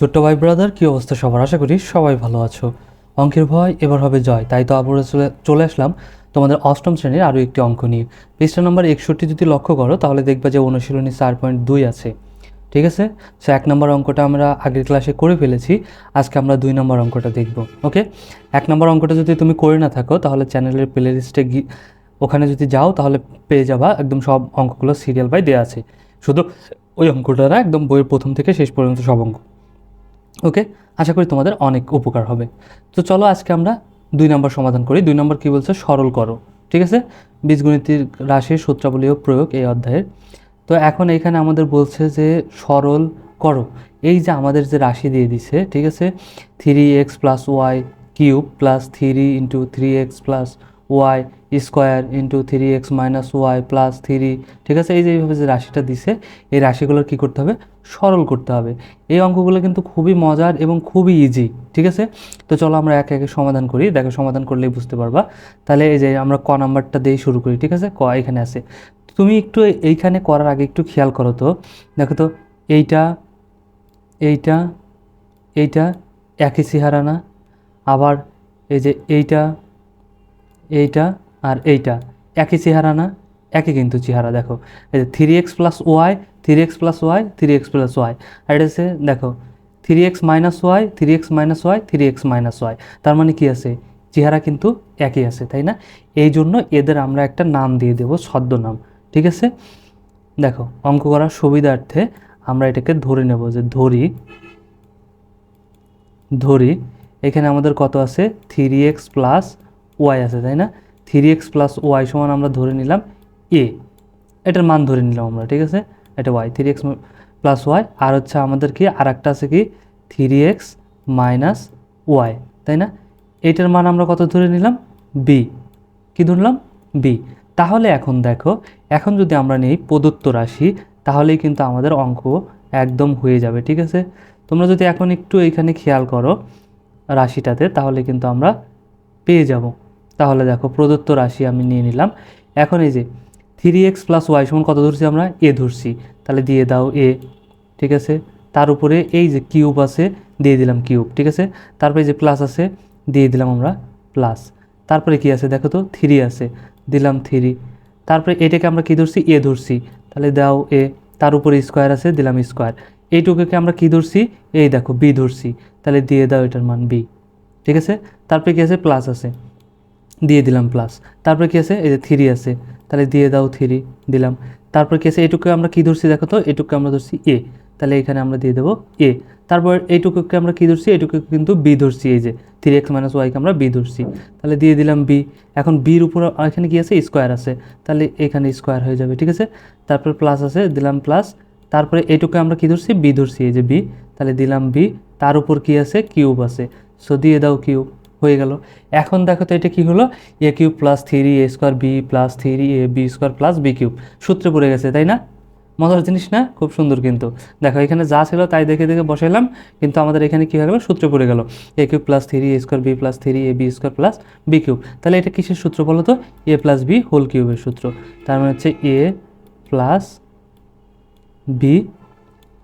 ছোট্ট ভাই ব্রাদার কি অবস্থা সবার? আশা করি সবাই ভালো আছো। অঙ্কের ভয় এবার হবে জয়। তাই তো আবার চলে আসলাম তোমাদের অষ্টম শ্রেণির আরও একটি অঙ্ক নিয়ে। পৃষ্ঠা নম্বর একষট্টি যদি লক্ষ্য করো, তাহলে দেখবা যে অনুশীলনী চার পয়েন্ট দুই আছে। ঠিক আছে? সো এক নম্বর অঙ্কটা আমরা আগের ক্লাসে করে ফেলেছি। আজকে আমরা দুই নম্বর অঙ্কটা দেখব। ওকে এক নম্বর অঙ্কটা যদি তুমি করে না থাকো, তাহলে চ্যানেলের প্লে লিস্টে গিয়ে ওখানে যদি যাও, তাহলে পেয়ে যাবা একদম সব অঙ্কগুলো সিরিয়াল বাই দেওয়া আছে। শুধু ওই অঙ্কটা না, একদম বইয়ের প্রথম থেকে শেষ পর্যন্ত সব অঙ্ক। ওকে আশা করি তোমাদের অনেক উপকার হবে। তো চলো আজকে আমরা দুই নম্বর সমাধান করি। দুই নম্বর কী বলছে? সরল করো। ঠিক আছে? বীজগণিতের রাশির সূত্রাবলী ও প্রয়োগ এই অধ্যায়ের। তো এখন এখানে আমাদের বলছে যে সরল করো। এই যে আমাদের যে রাশি দিয়ে দিছে, ঠিক আছে? Three X plus Y cube plus three into three X plus Y square into three X minus Y plus three ঠিক আছে? এই যে এইভাবে যে রাশিটা দিছে, এই রাশিগুলোর কী করতে হবে? সরল করতে হবে। এই অঙ্কগুলো কিন্তু খুবই মজার এবং খুবই ইজি ঠিক আছে? তো চলো আমরা একে একে সমাধান করি। দেখো, সমাধান করলেই বুঝতে পারবা। তাহলে এই যে আমরা ক নাম্বারটা দিয়েই শুরু করি, ঠিক আছে? ক এখানে আছে। তুমি একটু এইখানে করার আগে একটু খেয়াল করো তো। দেখো তো, এইটা এইটা এইটা একই চেহারা না আবার এই যে এইটা এইটা আর এইটা একই চেহারা না একই কিন্তু চেহারা, দেখো। এই যে three X plus Y three X plus Y three X plus Y আর এটা দেখো three X minus Y three X minus Y three X minus Y তার মানে কি আছে? চেহারা কিন্তু একই আছে, তাই না? এই জন্য এদের আমরা একটা নাম দিয়ে দেবো ছদ্মনাম, ঠিক আছে? দেখো, অঙ্ক করার সুবিধার্থে আমরা এটাকে ধরে নেব যে ধরি ধরি, এখানে আমাদের কত আছে? থ্রি এক্স প্লাস ওয়াই আছে, তাই না? থ্রি এক্স প্লাস ওয়াই সমান আমরা ধরে নিলাম। এ এটার মান ধরে নিলাম আমরা, ঠিক আছে? এটা Y three X plus Y আর হচ্ছে আমাদের কি আর একটা আছে কি থ্রি এক্স মাইনাস ওয়াই তাই না? এটার মান আমরা কত ধরে নিলাম? বি কি ধরলাম? বি তাহলে এখন দেখো, এখন যদি আমরা নিই প্রদত্ত রাশি, তাহলেই কিন্তু আমাদের অঙ্ক একদম হয়ে যাবে, ঠিক আছে? তোমরা যদি এখন একটু এইখানে খেয়াল করো রাশিটাতে, তাহলে কিন্তু আমরা পেয়ে যাব। তাহলে দেখো, প্রদত্ত রাশি আমি নিয়ে নিলাম। এখন এই যে থ্রি এক্স প্লাস ওয়াই সমান কত ধরছি আমরা? এ ধরছি। তাহলে দিয়ে দাও এ ঠিক আছে? তার উপরে এই যে কিউব আছে, দিয়ে দিলাম কিউব ঠিক আছে? তারপরে যে প্লাস আছে, দিয়ে দিলাম আমরা প্লাস তারপরে কি আছে দেখো তো? থ্রি আছে। দিলাম থ্রি তারপরে এটাকে আমরা কি ধরছি? এ ধরছি। তাহলে দাও এ তার উপরে স্কোয়ার আছে, দিলাম স্কোয়ার এইটুকুকে আমরা কি ধরছি? এই দেখো বি ধরছি। তাহলে দিয়ে দাও এটার মান বি ঠিক আছে? তারপরে কি আছে? প্লাস আছে। দিয়ে দিলাম প্লাস তারপরে কি আছে? এই যে থ্রি আছে। তাহলে দিয়ে দাও থ্রি, দিলাম। তারপর কি আছে? এইটুকু আমরা কী ধরছি দেখো তো? এইটুকু আমরা ধরছি এ তাহলে এখানে আমরা দিয়ে দেবো এ তারপর এইটুকুকে আমরা কী ধরছি? এইটুকু কিন্তু বি ধরছি এই যে, থ্রি এক্স মাইনাস ওয়াইকে আমরা বি ধরছি। তাহলে দিয়ে দিলাম বি এখন বির উপর এখানে কি আছে? স্কোয়ার আছে। তাহলে এখানে স্কোয়ার হয়ে যাবে, ঠিক আছে? তারপর প্লাস আছে, দিলাম প্লাস তারপরে এইটুকু আমরা কি ধরছি? বি ধরছি এই যে বি তাহলে দিলাম বি তার উপর কি আছে? কিউব আছে। সো দিয়ে দাও কিউব। হয়ে গেল। এখন দেখো তো এটা কি হলো? A cube plus three A square B plus three A B square plus B cube সূত্রে পড়ে গেছে, তাই না? মজার জিনিস না? খুব সুন্দর কিন্তু। দেখো, এখানে যা ছিল তাই দেখে দেখে বসাইলাম, কিন্তু আমাদের এখানে কী হয়ে গেল? সূত্রে পড়ে গেল। A cube plus three A square B plus three A B square plus B cube তাহলে এটা কিসের সূত্র বলো তো? এ প্লাস বি হোল কিউবের সূত্র। তার মানে হচ্ছে A plus B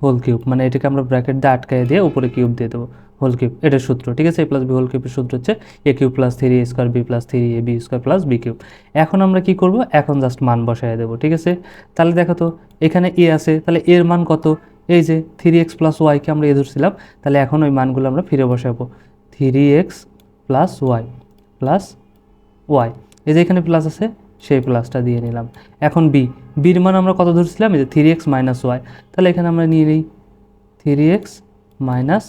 whole cube মানে এটাকে আমরা ব্র্যাকেট দিয়ে আটকায় দিয়ে উপরে কিউব দিয়ে দেবো। হোল কিউব এটার সূত্র, ঠিক আছে? এ প্লাস বি হোল কিউবের সূত্র হচ্ছে A cube plus three A square B plus three A B square plus B cube এখন আমরা কি করব? এখন জাস্ট মান বসায় দেবো, ঠিক আছে? তাহলে দেখো তো, এখানে এ আছে, তাহলে এর মান কত? এই যে থ্রি এক্স প্লাস ওয়াইকে আমরা এ ধরছিলাম, তাহলে এখন ওই মানগুলো আমরা ফিরে বসাবো। Three X plus Y plus Y এই যে এখানে প্লাস আছে, সেই প্লাসটা দিয়ে নিলাম। এখন বি বির মান আমরা কত ধরছিলাম? এই যে থ্রি এক্স মাইনাস ওয়াই তাহলে এখানে আমরা নিয়ে নিই থ্রি এক্স মাইনাস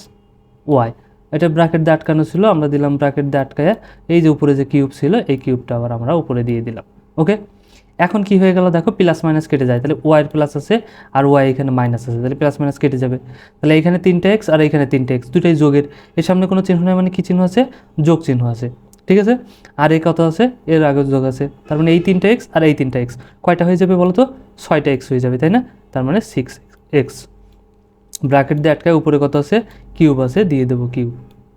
ওয়াই এটা ব্র্যাকেট দিয়ে আটকানো ছিল, আমরা দিলাম ব্র্যাকেট দিয়ে আটকায় এই যে উপরে যে কিউব ছিল, এই কিউবটা আবার আমরা উপরে দিয়ে দিলাম ওকে এখন কি হয়ে গেল দেখো প্লাস মাইনাস কেটে যায়, তাহলে ওয়াইয়ের প্লাস আছে আর ওয়াই এখানে মাইনাস আছে, তাহলে প্লাস মাইনাস কেটে যাবে। তাহলে এখানে তিনটে এক্স আর এখানে তিনটে এক্স দুটাই যোগের। এর সামনে কোনো চিহ্ন নেই মানে কী চিহ্ন আছে? যোগ চিহ্ন আছে, ঠিক আছে? আর এই কত আছে? এর আগে যোগ আছে, তার মানে এই তিনটা এক্স আর এই তিনটা এক্স কয়টা হয়ে যাবে বলো তো? ছয়টা এক্স হয়ে যাবে, তাই না? তার মানে সিক্স এক্স ব্র্যাকেট দিয়ে আটকায় উপরে কত আছে? কিউব আছে, দিয়ে দেবো কিউব।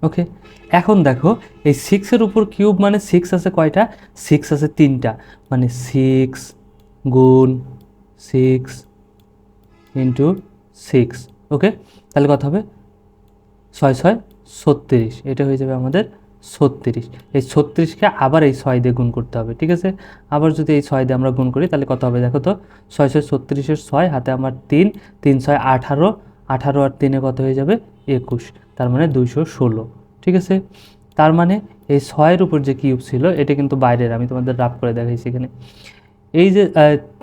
ওকে? এখন দেখো, এই সিক্সের উপর কিউব মানে সিক্স আছে কয়টা? সিক্স আছে তিনটা। মানে সিক্স গুণ সিক্স ইন্টু সিক্স ওকে? তাহলে কথা হবে? ছয় ছয়, ছত্রিশ। এটা হয়ে যাবে আমাদের ছত্রিশ। এই ছত্রিশকে আবার এই ছয় দিয়ে গুণ করতে হবে, ঠিক আছে? আবার যদি এই ছয় দিয়ে আমরা গুণ করি, তাহলে কত হবে দেখো তো? ছয় ছয়, ছত্রিশের ছয়, হাতে আমার তিন তিন, ছয়, আঠারো আঠারো আর তিনে কত হয়ে যাবে? একুশ। তার মানে দুইশো ষোলো। ঠিক আছে? তার মানে এই ছয়ের উপর যে কিউব ছিল, এটা কিন্তু বাইরের, আমি তোমাদের রাফ করে দেখাইছি এখানে। এই যে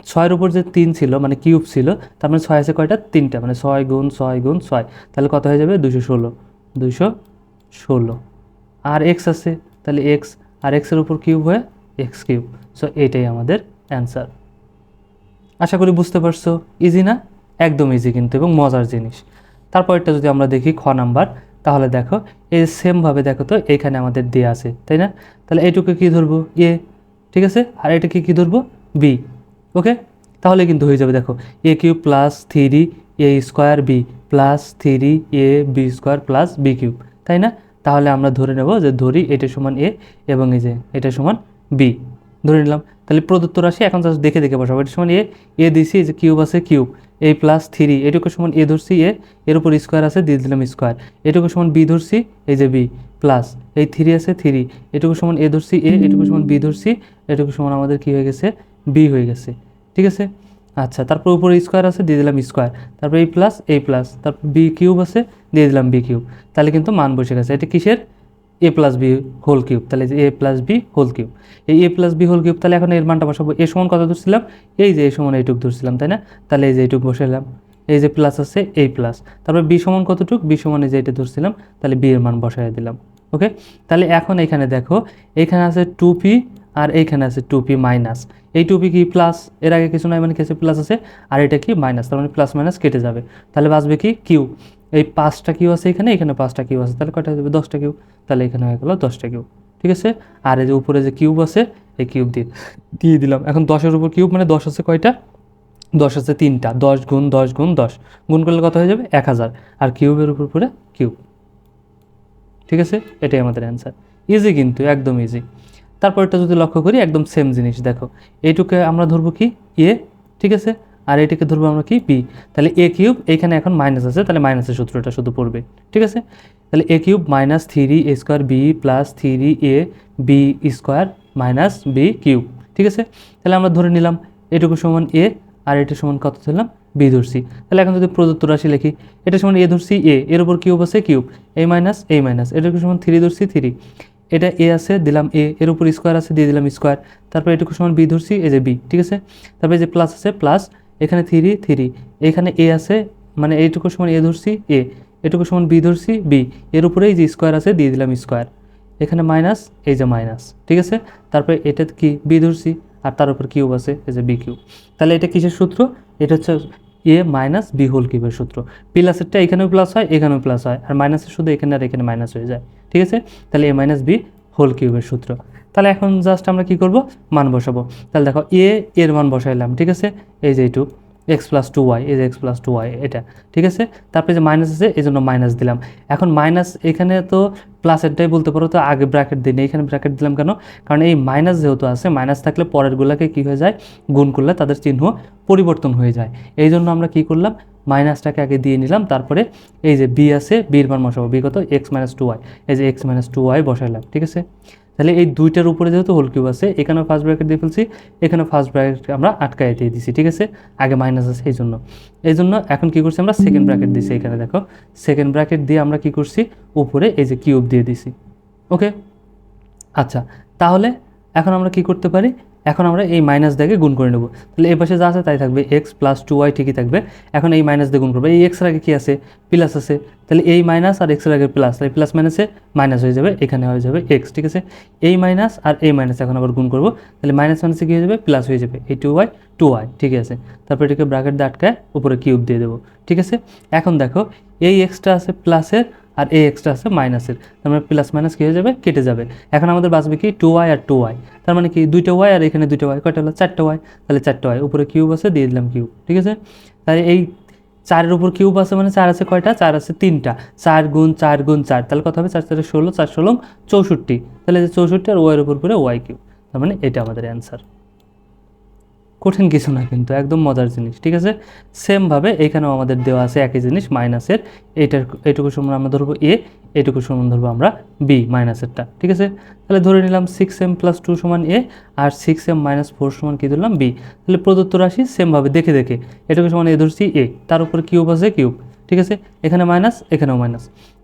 ছয়ের উপর যে তিন ছিল মানে কিউব ছিল, তার মানে ছয় আছে কয়টা? তিনটা। মানে ছয় গুণ ছয় গুণ ছয়। তাহলে কত হয়ে যাবে? দুশো ষোলো। দুশো ষোলো। আর এক্স আছে? তাহলে এক্স আর এক্সের উপর কিউব হয়ে? X cube. সো এটাই আমাদের অ্যান্সার আশা করি বুঝতে পারছ। ইজি না? একদম ইজি কিন্তু এবং মজার জিনিস। তারপরটা যদি আমরা দেখি খ নাম্বার, তাহলে দেখো এই সেমভাবে দেখো তো এইখানে আমাদের দেয়া আছে, তাই না? তাহলে এইটুকু কী ধরবো? এ, ঠিক আছে? আর এটাকে কী ধরবো? B, okay? তাহলে কিন্তু হয়ে যাবে দেখো, A cube plus three A square B plus three A B square plus B cube, তাই না? তাহলে আমরা ধরে নেব যে ধরি এটা সমান এ এবং এই যে এটা সমান বি ধরে নিলাম। তাহলে প্রদত্ত রাশি এখন জাস্ট দেখে দেখে বসাবো। এটা সমান এ এ দিছি যে কিউব আছে কিউব, এ প্লাস থ্রি এটুকু সমান এ ধরছি এ, এর উপর স্কোয়ার আছে, দিয়ে দিলাম স্কোয়ার এটুকু সমান বি ধরছি, এই যে বি প্লাস এই থ্রি আছে থ্রি এটুকু সমান এ ধরছি এ, এটুকু সমান বি ধরছি, এটুকু সমান আমাদের কি হয়ে গেছে? বি হয়ে গেছে। ঠিক আছে? আচ্ছা তারপর উপরে স্কোয়ার আছে, দিয়ে দিলাম স্কোয়ার তারপর এই প্লাস এই প্লাস তারপর বি কিউব আছে, দিয়ে দিলাম বি কিউব। তাহলে কিন্তু মান বসে গেছে। এটা কিসের? A plus B whole cube তাহলে A plus B whole cube এই A plus B whole cube তাহলে এখন এর মানটা বসাবো। এ সমান কত ধরছিলাম? এই যে এ সমান এইটুক ধরছিলাম, তাই না? তাহলে এই যে এইটুক বসালাম এই যে প্লাস আছে এই প্লাস তারপর বি সমান কতটুক? বি সমান এই যে এটা ধরছিলাম, তাহলে বি এর মান বসাই দিলাম। ওকে তাহলে এখন এখানে দেখো, এখানে আছে টু পি আর এইখানে আছে টু পি মাইনাস এই টু পি কি প্লাস এর আগে কিছু নয় মানে কিছু প্লাস আছে। আর এটা কি মাইনাস তার মানে প্লাস মাইনাস কেটে যাবে। তাহলে বাঁচবে কি? কিউ এই পাঁচটা কিউ আছে এখানে এখানে পাঁচটা কিউ আছে, তাহলে কয়টা যাবে? দশটা কিউ। তাহলে এখানে হয়ে গেল দশটা কিউ, ঠিক আছে? আর এই যে উপরে যে কিউব আছে, এই কিউব দিয়ে দিয়ে দিলাম। এখন দশের উপর কিউব মানে দশ আছে কয়টা? দশ আছে তিনটা। দশ গুণ দশ গুণ দশ। গুণ করলে কত হয়ে যাবে? এক হাজার। আর কিউবের উপর পুরে কিউব, ঠিক আছে? এটাই আমাদের অ্যান্সার ইজি কিন্তু, একদম ইজি তারপরটা যদি লক্ষ্য করি, একদম সেম জিনিস, দেখো। এইটুকে আমরা ধরবো কি? এ ঠিক আছে? আর এটাকে ধরবো আমরা কি? বি তাহলে এ কিউব এখানে এখন মাইনাস আছে, তাহলে মাইনাসের সূত্রটা শুধু পড়বে, ঠিক আছে? তাহলে A cube minus three A square B plus three A B square minus B cube, ঠিক আছে? তাহলে আমরা ধরে নিলাম এটুকু সমান এ আর এটা সমান কত ধরলাম? বি ধরছি। তাহলে এখন যদি প্রদত্ত রাশি লিখি, এটা সমান এ ধরছি এ এর উপর কিউব আছে cube A minus A minus এটুকু সমান থ্রি ধরছি থ্রি এটা এ আছে, দিলাম এ এর উপর স্কোয়ার আছে, দিয়ে দিলাম স্কোয়ার তারপর এটুকু সমান বি ধরছি, এই যে বি ঠিক আছে? তারপরে যে প্লাস আছে প্লাস এখানে থ্রি থ্রি। এখানে এ আছে মানে এইটুকু সমান এ ধরছি, এ। এটুকু সমান বি ধরছি, বি। এর উপরে এই যে স্কোয়ার আছে, দিয়ে দিলাম স্কোয়ার এখানে মাইনাস এই যে মাইনাস ঠিক আছে? তারপরে এটা কি? বি ধরছি, আর তার উপর কিউব আছে, এই যে বি কিউব তাহলে এটা কিসের সূত্র? এটা হচ্ছে এ মাইনাস বি হোল কিউবের সূত্র। প্লাসেরটা এখানেও প্লাস হয়, এখানেও প্লাস হয়। আর মাইনাসের শুধু এখানে আর এখানে মাইনাস হয়ে যায়, ঠিক আছে? তাহলে এ মাইনাস বি হোল কিউবের সূত্র। তাহলে এখন জাস্ট আমরা কি করব? মান বসাবো। তাহলে দেখো এ এর মান বসাইলাম, ঠিক আছে? এই যে এইটুক এক্স প্লাস টু ওয়াই এই যে এক্স প্লাস টু ওয়াই এটা, ঠিক আছে? তারপরে যে মাইনাস আছে, এই জন্য মাইনাস দিলাম। এখন মাইনাস এখানে তো প্লাসেরটাই বলতে পারো তো, আগে ব্র্যাকেট দিই এখানে ব্র্যাকেট দিলাম কেন? কারণ এই মাইনাস যেহেতু আছে মাইনাস থাকলে পরেরগুলোকে কী হয়ে যায়? গুণ করলে তাদের চিহ্ন পরিবর্তন হয়ে যায়। এই জন্য আমরা কি করলাম? মাইনাসটাকে আগে দিয়ে নিলাম, তারপরে এই যে বি আছে বির মান বসাবো বি কত? এক্স মাইনাস টু ওয়াই এই যে এক্স মাইনাস টু ওয়াই বসাইলাম, ঠিক আছে? তাহলে এই দুইটার উপরে যেহেতু হোল কিউব আছে এখানে ফার্স্ট ব্র্যাকেট দিয়ে ফেলছি এখানে ফার্স্ট ব্র্যাকেট আমরা আটকায় দিয়ে দিছি, ঠিক আছে? আগে মাইনাস আছে এই জন্য। এই জন্য এখন কি করছি আমরা? সেকেন্ড ব্র্যাকেট দিছি এখানে, দেখো। সেকেন্ড ব্র্যাকেট দিয়ে আমরা কি করছি? উপরে এই যে কিউব দিয়ে দিছি। ওকে আচ্ছা তাহলে এখন আমরা কি করতে পারি? এখন আমরা এই মাইনাস দিয়ে গুণ করে নেব। তাহলে এই পাশে যা আছে তাই থাকবে এক্স প্লাস টু ওয়াই ঠিকই থাকবে। এখন এই মাইনাস দিয়ে গুণ করব। এই এক্সের আগে কী আছে? প্লাস আছে। তাহলে এই মাইনাস আর এক্সের আগে প্লাস তাহলে প্লাস মাইনাসে মাইনাস হয়ে যাবে, এখানে হয়ে যাবে এক্স ঠিক আছে? এই মাইনাস আর এই মাইনাস এখন আবার গুণ করব। তাহলে মাইনাস মাইনাসে কী হয়ে যাবে? প্লাস হয়ে যাবে। এই টু ওয়াই টু ওয়াই ঠিক আছে? তারপর এটাকে ব্র্যাকেট দিয়ে আটকায় উপরে কিউব দিয়ে দেবো, ঠিক আছে? এখন দেখো, এই এক্সটা আছে প্লাসের আর এই এক্সট্রা আছে মাইনাসের তার মানে প্লাস মাইনাস কী হয়ে যাবে? কেটে যাবে। এখন আমাদের বাঁচবে কি? টু ওয়াই আর টু ওয়াই তার মানে কি? দুইটা ওয়াই আর এখানে দুইটা ওয়াই কয়টা হলো? চারটা ওয়াই তাহলে চারটা ওয়াই উপরে কিউব আছে, দিয়ে দিলাম কিউব ঠিক আছে? তাহলে এই চারের উপর কিউব আছে মানে চার আছে কয়টা? চার আছে তিনটা। চার গুণ চার গুণ চার। তাহলে কত হবে? চার, চারে ষোলো, চার, ষোলো, চৌষট্টি। তাহলে চৌষট্টি আর ওয়াইয়ের উপর করে ওয়াই কিউব তার মানে এটা আমাদের অ্যান্সার কঠিন কিছু না কিন্তু, একদম মজার জিনিস, ঠিক আছে? সেমভাবে এখানেও আমাদের দেওয়া আছে একই জিনিস মাইনাসের এইটার এইটুকু সমান আমরা ধরবো এ এইটুকু সমান ধরবো আমরা বি মাইনাসেরটা ঠিক আছে? তাহলে ধরে নিলাম সিক্স এম প্লাস টু সমান এ আর সিক্স এম মাইনাস ফোর সমান কী ধরলাম বি তাহলে প্রদত্ত রাশি সেমভাবে দেখে দেখে, এটুকু সমান এ ধরছি এ তার উপরে কিউব আছে কিউব ঠিক আছে? এখানে মাইনাস এখানেও মাইনাস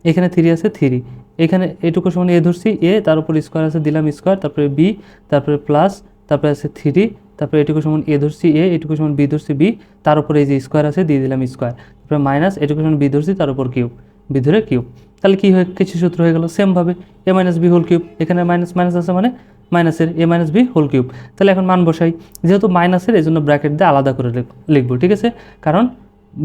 এখানে থ্রি আছে থ্রি এখানে এটুকু সমান এ ধরছি এ তার উপর স্কোয়ার আছে, দিলাম স্কোয়ার তারপরে বি তারপরে প্লাস তারপরে আছে থ্রি তারপরে এটুকু সমান এ ধরছি এ এটুকু সমান বি ধরছি বি তার উপরে এই যে স্কোয়ার আছে, দিয়ে দিলাম স্কোয়ার তারপরে মাইনাস এটুকু সমান বি ধরছি, তার উপর কিউব বি ধরে কিউব তাহলে কী হয়ে? কিছু সূত্র হয়ে গেল সেমভাবে A minus B whole cube এখানে মাইনাস মাইনাস আছে মানে মাইনাসের A minus B whole cube তাহলে এখন মান বসাই, যেহেতু মাইনাসের এই জন্য ব্র্যাকেট দিয়ে আলাদা করে লিখ- লিখব, ঠিক আছে? কারণ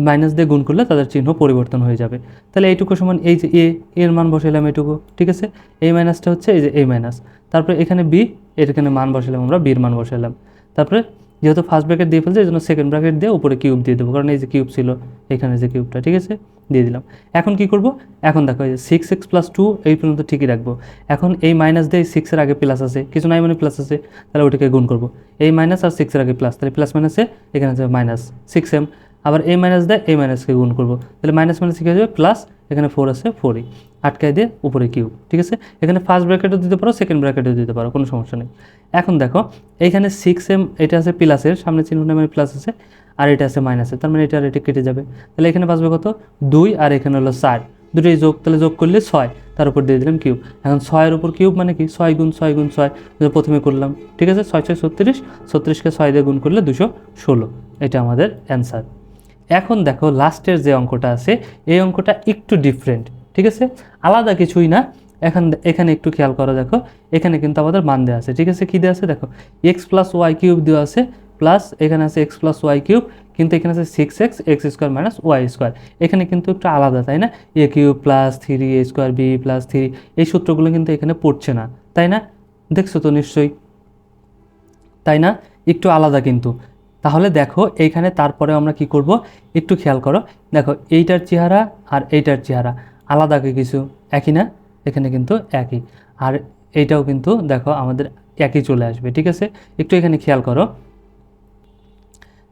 মাইনাস দিয়ে গুণ করলে তাদের চিহ্ন পরিবর্তন হয়ে যাবে। তাহলে এইটুকু সমান এই যে এ এর মান বসাইলাম এইটুকু ঠিক আছে? এই মাইনাসটা হচ্ছে এই যে এই মাইনাস তারপরে এখানে বি এর এখানে মান বসালাম আমরা বির মান বসালাম তারপরে যেহেতু ফার্স্ট ব্র্যাকেট দিয়ে ফেলছে এই জন্য সেকেন্ড ব্র্যাকেট দিয়ে উপরে কিউব দিয়ে দেবো। কারণ এই যে কিউব ছিল, এখানে যে কিউবটা ঠিক আছে? দিয়ে দিলাম। এখন কি করব? এখন দেখো এই যে সিক্স এক্স প্লাস টু এই পর্যন্ত ঠিকই রাখব। এখন এই মাইনাস দিয়ে সিক্সের আগে প্লাস আছে। কিছু নাই মানে প্লাস আছে, তাহলে ওটাকে গুণ করব। এই মাইনাস আর সিক্সের আগে প্লাস তাহলে প্লাস মাইনাসে এখানে আছে মাইনাস সিক্স এম আবার এ মাইনাস দেয় এ মাইনাসকে গুণ করব। তাহলে মাইনাস মাইনাস কী হয়ে যাবে? প্লাস এখানে ফোর আছে ফোরই আটকায় দিয়ে উপরে কিউব ঠিক আছে? এখানে ফার্স্ট ব্র্যাকেটও দিতে পারো সেকেন্ড ব্র্যাকেটও দিতে পারো, কোনো সমস্যা নেই। এখন দেখো এইখানে সিক্স এম এটা আছে প্লাসের সামনে চিহ্নটা মানে প্লাস আছে, আর এটা আছে মাইনাসের তার মানে এটা আর এটা কেটে যাবে। তাহলে এখানে বাঁচবে কত? দুই, আর এখানে হলো চার। দুটোই যোগ, তাহলে যোগ করলে ছয়। তার উপর দিয়ে দিলাম কিউব এখন ছয়ের উপর কিউব মানে কি? ছয় গুণ ছয় গুণ, ছয়। প্রথমে করলাম, ঠিক আছে? ছয় ছয়, ছত্রিশ। ছত্রিশকে ছয় দিয়ে গুণ করলে দুশো ষোলো। এটা আমাদের অ্যান্সার এখন দেখো লাস্টের যে অঙ্কটা আছে, এই অঙ্কটা একটু ডিফারেন্ট ঠিক আছে? আলাদা কিছুই না। এখন এখানে একটু খেয়াল করো দেখো, এখানে কিন্তু আমাদের মান দেওয়া আছে, ঠিক আছে? কী দেওয়া আছে দেখো? এক্স প্লাস ওয়াই কিউব দেওয়া আছে প্লাস এখানে আছে এক্স প্লাস ওয়াই কিউব কিন্তু এখানে আছে six X X square minus Y square এখানে কিন্তু একটু আলাদা, তাই না? A cube plus three A square B plus three এই সূত্রগুলো কিন্তু এখানে পড়ছে না, তাই না? দেখছ তো নিশ্চয়ই? তাই না? একটু আলাদা কিন্তু। তাহলে দেখো এইখানে তারপরে আমরা কি করব? একটু খেয়াল করো। দেখো এইটার চেহারা আর এইটার চেহারা আলাদা কিছু? একই না? এখানে কিন্তু একই। আর এইটাও কিন্তু দেখো আমাদের একই চলে আসবে, ঠিক আছে? একটু এখানে খেয়াল করো।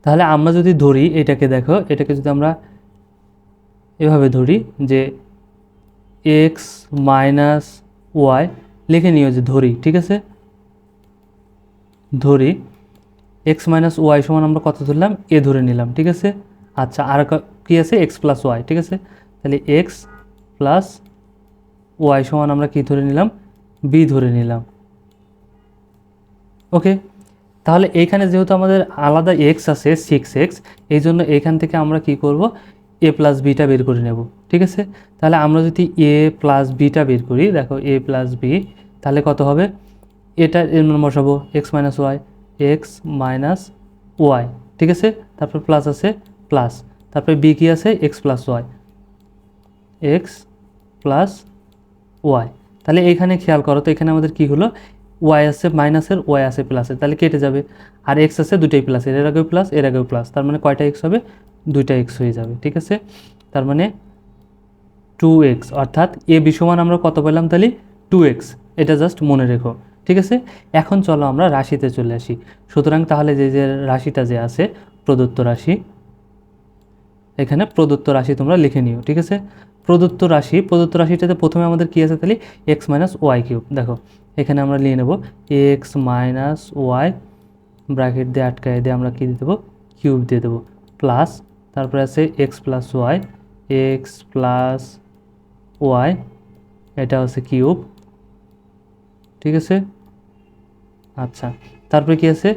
তাহলে আমরা যদি ধরি এটাকে দেখো, এটাকে যদি আমরা এভাবে ধরি যে এক্স মাইনাস ওয়াই লিখে নিও যে ধরি, ঠিক আছে? ধরি। এক্স মাইনাস ওয়াই সমান আমরা কত ধরলাম? এ ধরে নিলাম, ঠিক আছে? আচ্ছা আর ক- আছে? এক্স প্লাস ওয়াই ঠিক আছে? তাহলে এক্স প্লাস ওয়াই সমান আমরা কি ধরে নিলাম? বি ধরে নিলাম। ওকে? তাহলে এইখানে যেহেতু আমাদের আলাদা এক্স আছে সিক্স এক্স এই জন্য এইখান থেকে আমরা কি করব? এ প্লাস বিটা বের করে নেব, ঠিক আছে? তাহলে আমরা যদি এ প্লাস বিটা বের করি, দেখো এ প্লাস বি তাহলে কত হবে? এটা এর বসাবো X minus Y X minus Y, ঠিক আছে? তারপর প্লাস আছে প্লাস তারপরে বি কি আছে? X plus Y X plus Y তাহলে এখানে খেয়াল করো তো, এখানে আমাদের কি হলো? ওয়াই আছে মাইনাসের ওয়াই আছে প্লাসের তাহলে কেটে যাবে। আর এক্স আছে দুটাই প্লাসের এর। আগেও প্লাস এর আগেও প্লাস তার মানে কয়টা এক্স হবে? দুইটা এক্স হয়ে যাবে, ঠিক আছে? তার মানে টু এক্স অর্থাৎ এ বিষমান আমরা কত পেলাম তাহলে? টু এক্স এটা জাস্ট মনে রেখো। ঠিক আছে? এখন চলো আমরা রাশিতে চলে আসি। সুতরাং তাহলে যে যে রাশিটা যে আছে, প্রদত্ত রাশি, এখানে প্রদত্ত রাশি তোমরা লিখে নিও, ঠিক আছে? প্রদত্ত রাশি, প্রদত্ত রাশিটাতে প্রথমে আমাদের কী আছে তাহলে? এক্স মাইনাস ওয়াই কিউব দেখো, এখানে আমরা নিয়ে নেব এক্স মাইনাস ওয়াই ব্র্যাকেট দিয়ে আটকায় দিয়ে আমরা কী দিয়ে দেবো? কিউব দিয়ে দেবো প্লাস তারপরে আছে X plus Y X plus Y এটা হচ্ছে কিউব ঠিক আছে? আচ্ছা তারপরে কি আছে?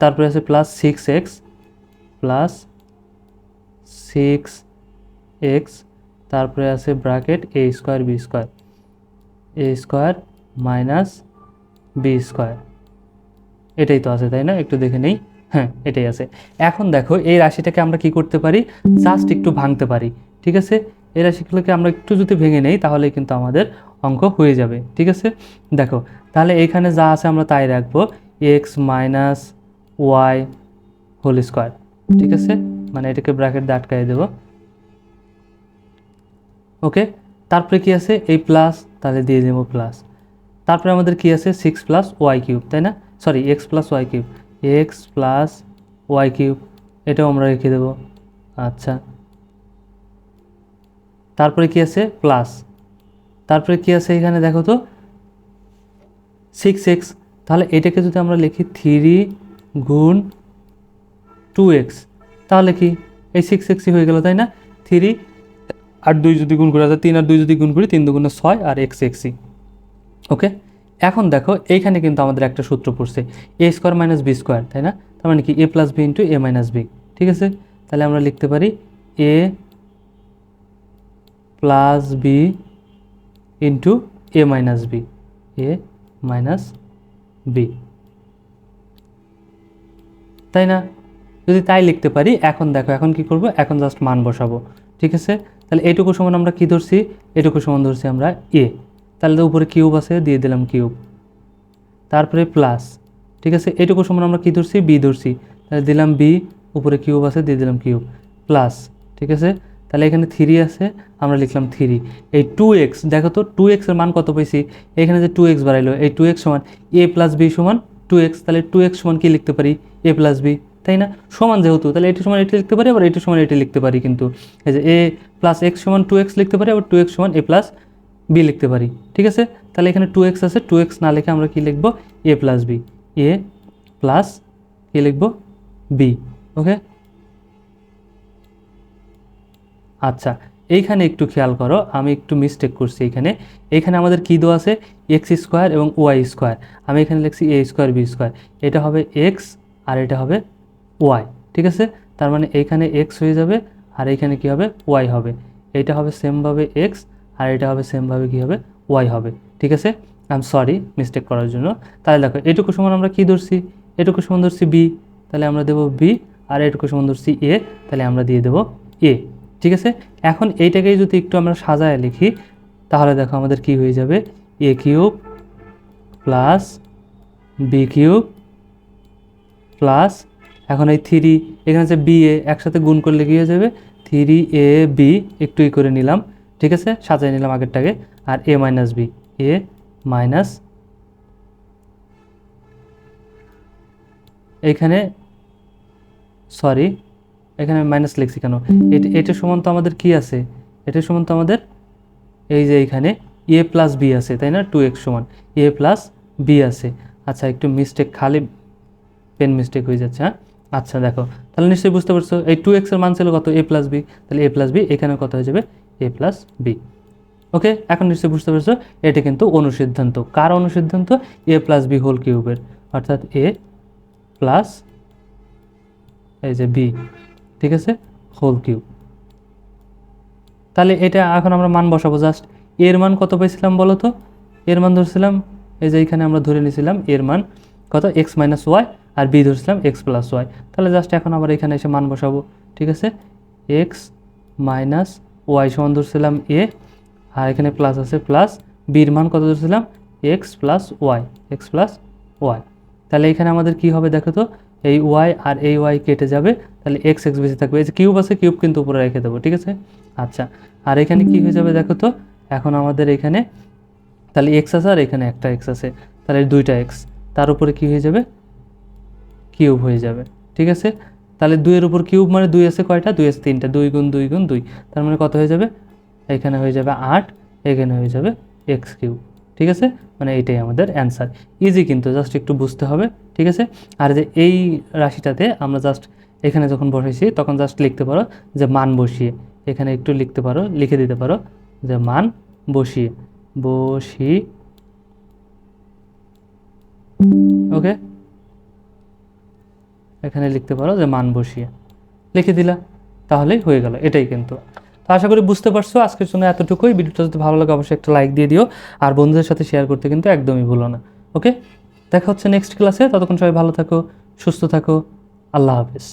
তারপরে আছে plus six X plus six X তারপরে আছে bracket A square B square A square minus B square এটাই তো আছে, তাই না? একটু দেখে নেই। হ্যাঁ এটাই আছে। এখন দেখো, এই রাশিটাকে আমরা কি করতে পারি? জাস্ট একটু ভাঙতে পারি, ঠিক আছে? এই রাশিগুলোকে আমরা একটু যদি ভেঙে নেই তাহলে কিন্তু আমাদের অঙ্ক হয়ে যাবে, ঠিক আছে? দেখো, তাহলে এখানে যা আছে আমরা তাই রাখব X minus Y whole square ঠিক আছে? মানে এটাকে ব্র্যাকেট দিয়ে আটকাই দেবো। ওকে তারপরে কি আছে? এই প্লাস তাহলে দিয়ে দেবো প্লাস তারপরে আমাদের কি আছে? সিক্স প্লাস ওয়াই কিউব তাই না? Sorry X plus Y cube X plus Y cube এটাও আমরা রেখে দেবো। আচ্ছা। তারপরে কি আছে? প্লাস তারপরে কি আছে এখানে? দেখো তো সিক্স এক্স তাহলে এটাকে যদি আমরা লিখি থ্রি গুণ টু এক্স তাহলে কি? এই সিক্স এক্সই হয়ে গেল, তাই না? থ্রি আর দুই যদি গুণ করি, অর্থাৎ তিন আর দুই যদি গুণ করি, তিন দুগুণে ছয় আর এক্স এক্সই ওকে এখন দেখো, এইখানে কিন্তু আমাদের একটা সূত্র পড়ছে A square minus B square তাই না? তার মানে কি? A plus B into A minus B ঠিক আছে? তাহলে আমরা লিখতে পারি A plus B into A minus B A minus B তাই না? যদি তাই লিখতে পারি, এখন দেখো, এখন কি করব? এখন জাস্ট মান বসাবো। ঠিক আছে? তাহলে এইটুকু সমান আমরা কি ধরছি? এটুকু সমান ধরছি আমরা এ তাহলে তো উপরে কিউব আছে, দিয়ে দিলাম কিউব তারপরে প্লাস ঠিক আছে? এটুকু সমান আমরা কি ধরছি? বি ধরছি। তাহলে দিলাম বি উপরে কিউব আছে, দিয়ে দিলাম কিউব প্লাস ঠিক আছে? তাহলে এখানে থ্রি আছে, আমরা লিখলাম থ্রি এই টু এক্স দেখো তো টু এক্সের মান কত পেয়েছি এখানে যে টু এক্স বাড়াইলো, এই টু এক্স সমান এ প্লাস বি সমান টু এক্স তাহলে টু এক্স সমান কি লিখতে পারি? এ প্লাস বি তাই না? সমান যেহেতু, তাহলে এটি সমান এটি লিখতে পারি, আবার এটি সমান এটি লিখতে পারি কিন্তু। এই যে এ প্লাস এক্স সমান টু এক্স লিখতে পারি, আবার টু এক্স সমান এ প্লাস বি লিখতে পারি, ঠিক আছে? তাহলে এখানে টু এক্স আছে টু এক্স না লিখে আমরা কী লিখব? A plus B A plus কি লিখব? বি ওকে আচ্ছা এইখানে একটু খেয়াল করো, আমি একটু মিস্টেক করছি এখানে। এখানে আমাদের কী দেওয়া আছে? এক্স স্কোয়ার এবং ওয়াই স্কোয়ার আমি এখানে লিখছি এ স্কোয়ার বি স্কোয়ার এটা হবে এক্স আর এটা হবে ওয়াই ঠিক আছে? তার মানে এইখানে এক্স হয়ে যাবে আর এইখানে কি হবে? ওয়াই হবে। এটা হবে সেমভাবে এক্স আর এটা হবে সেমভাবে কি হবে? ওয়াই হবে, ঠিক আছে? আই এম সরি মিস্টেক করার জন্য। তাহলে দেখো, এটুকু সমান আমরা কী ধরছি? এটুকু সমান ধরছি বি তাহলে আমরা দেবো বি আর এটুকু সমান ধরছি এ তাহলে আমরা দিয়ে দেবো এ ঠিক আছে? এখন এইটাকেই যদি একটু আমরা সাজায় লিখি, তাহলে দেখো আমাদের কি হয়ে যাবে? A cube plus B cube plus এখন এই থ্রি, এখানে যে বি এ একসাথে গুণ করলে কি হয়ে যাবে? থ্রি এ বি, একটু ই করে নিলাম, ঠিক আছে? সাজাই নিলাম আগেরটাকে, আর A minus B, A minus এইখানে, সরি এখানে মাইনাস লিখছি কেন? এটা এটা সমান তো আমাদের কি আছে? এটা সমান তো আমাদের এই যে এখানে এ প্লাস বি আছে, তাই না? টু এক্স সমান এ প্লাস বি আছে। আচ্ছা একটু মিস্টেক খালি পেন মিস্টেক হয়ে যাচ্ছে হ্যাঁ? আচ্ছা দেখো, তাহলে নিশ্চয়ই বুঝতে পারছ, এই টু এক্সের মান ছিল কত? এ প্লাস বি তাহলে এ প্লাস বি এখানে কত হয়ে যাবে? A plus B okay? এখন নিশ্চয়ই বুঝতে পারছ, এটা কিন্তু অনুসিদ্ধান্ত। কার অনুসিদ্ধান্ত? এ প্লাস বি হোল কিউবের অর্থাৎ এ প্লাস এই যে বি ঠিক আছে? হোল কিউব তাহলে এটা এখন আমরা মান বসাবো জাস্ট এর মান কত পেয়েছিলাম বলো তো? এর মান ধরছিলাম, এই যে এখানে আমরা ধরে নিয়েছিলাম এর মান কত? এক্স মাইনাস ওয়াই আর বি ধরছিলাম এক্স প্লাস ওয়াই তাহলে জাস্ট এখন আবার এখানে এসে মান বসাবো, ঠিক আছে? এক্স মাইনাস ওয়াই সমান ধরছিলাম এ আর এখানে প্লাস আছে প্লাস বির মান কত ধরছিলাম? X plus Y X plus Y তাহলে এখানে আমাদের কি হবে দেখো তো? এই ওয়াই আর এই ওয়াই কেটে যাবে। তাহলে এক্স এক্স বেশি থাকবে। এই যে কিউব আছে কিউব কিন্তু উপরে রেখে দেবো, ঠিক আছে? আচ্ছা আর এখানে কি হয়ে যাবে দেখো তো? এখন আমাদের এখানে তাহলে এক্স আছে আর এখানে একটা এক্স আছে। তাহলে দুইটা এক্স তার উপরে কি হয়ে যাবে? কিউব হয়ে যাবে, ঠিক আছে? তাহলে দুইয়ের উপর কিউব মানে দুই আছে কয়টা? দুই আছে তিনটা, দুই গুণ দুই গুণ দুই। তার মানে কত হয়ে যাবে? এখানে হয়ে যাবে আট, এখানে হয়ে যাবে এক্স কিউব ঠিক আছে? মানে এইটাই আমাদের অ্যান্সার ইজি কিন্তু জাস্ট একটু বুঝতে হবে, ঠিক আছে? আর যে এই রাশিটাতে আমরা জাস্ট এখানে যখন বসেছি তখন জাস্ট লিখতে পারো যে মান বসিয়ে। এখানে একটু লিখতে পারো, লিখে দিতে পারো যে মান বসিয়ে। বসি। ওকে? এখানে লিখতে পারো যে মান বসিয়ে। লিখে দিলা, তাহলেই হয়ে গেল, এটাই কিন্তু। তো আশা করি বুঝতে পারছ, আজকের জন্য এতটুকুই। ভিডিওটা যদি ভালো লাগে, অবশ্যই একটা লাইক দিয়ে দিও। আর বন্ধুদের সাথে শেয়ার করতে কিন্তু একদমই ভুলো না, ওকে? দেখা হচ্ছে নেক্সট ক্লাসে ততক্ষণ সবাই ভালো থাকো, সুস্থ থাকো। আল্লাহ হাফেজ।